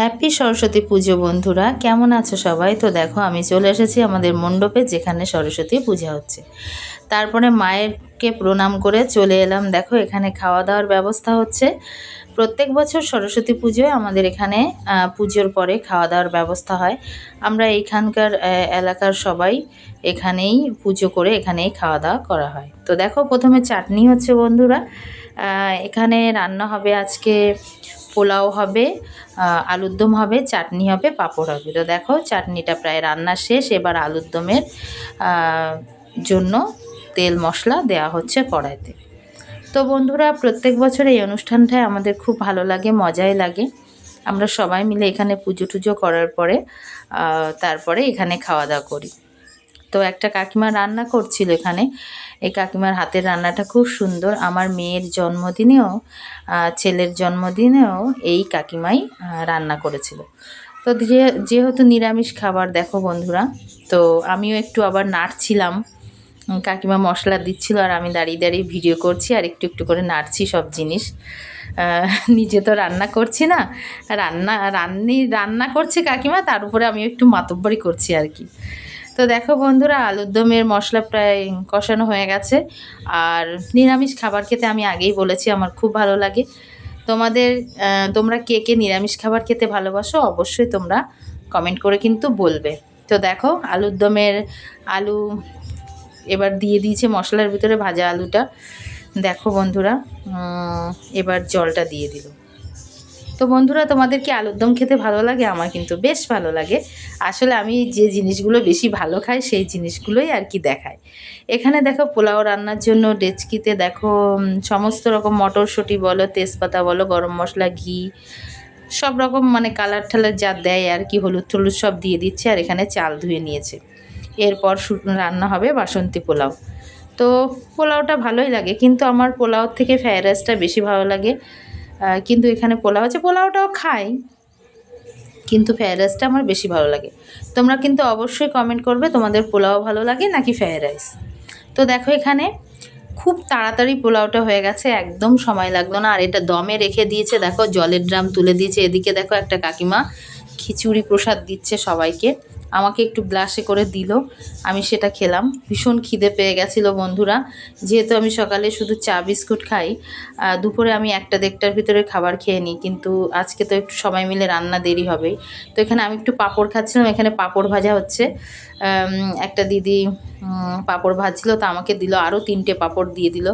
Happy Saraswati পুজো বন্ধুরা। কেমন আছো সবাই? তো দেখো, আমি চলে এসেছি আমাদের মণ্ডপে, যেখানে সরস্বতী পূজা হচ্ছে। তারপরে মায়েরকে প্রণাম করে চলে এলাম। দেখো, এখানে খাওয়া দাওয়ার ব্যবস্থা হচ্ছে। প্রত্যেক বছর সরস্বতী পুজোয় আমাদের এখানে পুজোর পরে খাওয়া দাওয়ার ব্যবস্থা হয়। আমরা এইখানকার এলাকার সবাই এখানেই পুজো করে এখানেই খাওয়া দাওয়া করা হয়। তো দেখো, প্রথমে চাটনি হচ্ছে, বন্ধুরা। এখানে রান্না হবে আজকে পোলাও হবে আলুর দম হবে, চাটনি হবে, পাঁপড় হবে। তো দেখো, চাটনিটা প্রায় রান্না শেষ। এবার আলুর দমের জন্য তেল মশলা দেওয়া হচ্ছে কড়াইতে। তো বন্ধুরা, প্রত্যেক বছর এই অনুষ্ঠানটায় আমাদের খুব ভালো লাগে, মজাই লাগে। আমরা সবাই মিলে এখানে পুজো টুজো করার পরে তারপরে এখানে খাওয়া দাওয়া করি। তো একটা কাকিমা রান্না করছিল এখানে। এই কাকিমার হাতের রান্নাটা খুব সুন্দর। আমার মেয়ের জন্মদিনেও ছেলের জন্মদিনেও এই কাকিমাই রান্না করেছিল। তো যেহেতু নিরামিষ খাবার, দেখো বন্ধুরা, তো আমিও একটু আবার নাড়ছিলাম। কাকিমা মশলা দিচ্ছিল আর আমি দাঁড়িয়ে দাঁড়িয়ে ভিডিও করছি আর একটু একটু করে নাড়ছি সব জিনিস। নিজে তো রান্না করছি না। রান্না, রান্নি, রান্না করছে কাকিমা, তার উপরে আমি একটু মাতব্বরি করছি আর কি। তো দেখো বন্ধুরা, আলুর দমের মশলা প্রায় কষানো হয়ে গেছে। আর নিরামিষ খাবার খেতে আমি আগেই বলেছি, আমার খুব ভালো লাগে। তোমাদের তোমরা কে কে নিরামিষ খাবার খেতে ভালোবাসো অবশ্যই তোমরা কমেন্ট করে কিন্তু বলবে। তো দেখো, আলুর দমের আলু এবার দিয়ে দিয়েছে মশলার ভিতরে ভাজা আলুটা। দেখো বন্ধুরা এবার জলটা দিয়ে দিল। তো বন্ধুরা তোমাদের কি আলুর দম খেতে ভালো লাগে, আমার কিন্তু বেশ ভালো লাগে। আসলে আমি যে জিনিসগুলো বেশি ভালো খাই, সেই জিনিসগুলোই আর কি দেখায় এখানে দেখো, পোলাও রান্নার জন্য ডেচকিতে দেখো সমস্ত রকম মটরশুঁটি বলো, তেজপাতা বলো, গরম মশলা, ঘি, সব রকম মানে কালার ঠালার যা দেয় আর কি, হলুদ টলুদ সব দিয়ে দিচ্ছে আর এখানে চাল ধুয়ে নিয়েছে। এরপর রান্না হবে বাসন্তী পোলাও। তো পোলাওটা ভালোই লাগে, কিন্তু আমার পোলাও থেকে ফ্রায়েড রাইসটা বেশি ভালো লাগে। কিন্তু এখানে পোলাও আছে, পোলাওটাও খাই। কিন্তু ফ্রায়েড রাইসটা আমার বেশি ভালো লাগে। তোমরা কিন্তু অবশ্যই কমেন্ট করবে তোমাদের পোলাও ভালো লাগে নাকি ফ্রায়েড রাইস। তো দেখো এখানে খুব তাড়াতাড়ি পোলাওটা হয়ে গেছে, একদম সময় লাগল না। আর এটা দমে রেখে দিয়েছে, দেখো জলের ড্রাম তুলে দিয়েছে। এদিকে দেখো একটা কাকিমা খিচুড়ি প্রসাদ দিচ্ছে সবাইকে। আমাকে একটু গ্লাসে করে দিল। আমি সেটা খেলাম। ভীষণ খিদে পেয়ে গেছিল বন্ধুরা। যেহেতু আমি সকালে শুধু চা, বিস্কুট খাই দুপুরে আমি একটা দেড়টার ভিতরে খাবার খেয়ে নিই। কিন্তু আজকে তো একটু সবাই মিলে রান্না দেরি হবে তো এখানে আমি একটু পাঁপড় খাচ্ছিলাম। এখানে পাঁপড় ভাজা হচ্ছে। একটা দিদি পাঁপড় ভাজছিল। তো আমাকে দিল আরও তিনটে পাঁপড় দিয়ে দিল।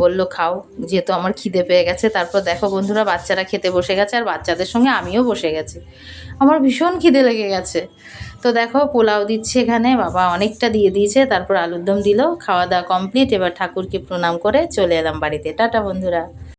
বলল, খাও। যেহেতু আমার খিদে পেয়ে গেছে। তারপর দেখো বন্ধুরা, বাচ্চারা খেতে বসে গেছে। আর বাচ্চাদের সঙ্গে আমিও বসে গেছি। আমার ভীষণ খিদে লেগে গেছে। তো দেখো, পোলাও দিচ্ছে এখানে, বাবা অনেকটা দিয়ে দিয়েছে, তারপর আলুর দম দিল, খাওয়া দাওয়া কমপ্লিট এবার ঠাকুরকে প্রণাম করে চলে এলাম বাড়িতে। টাটা বন্ধুরা।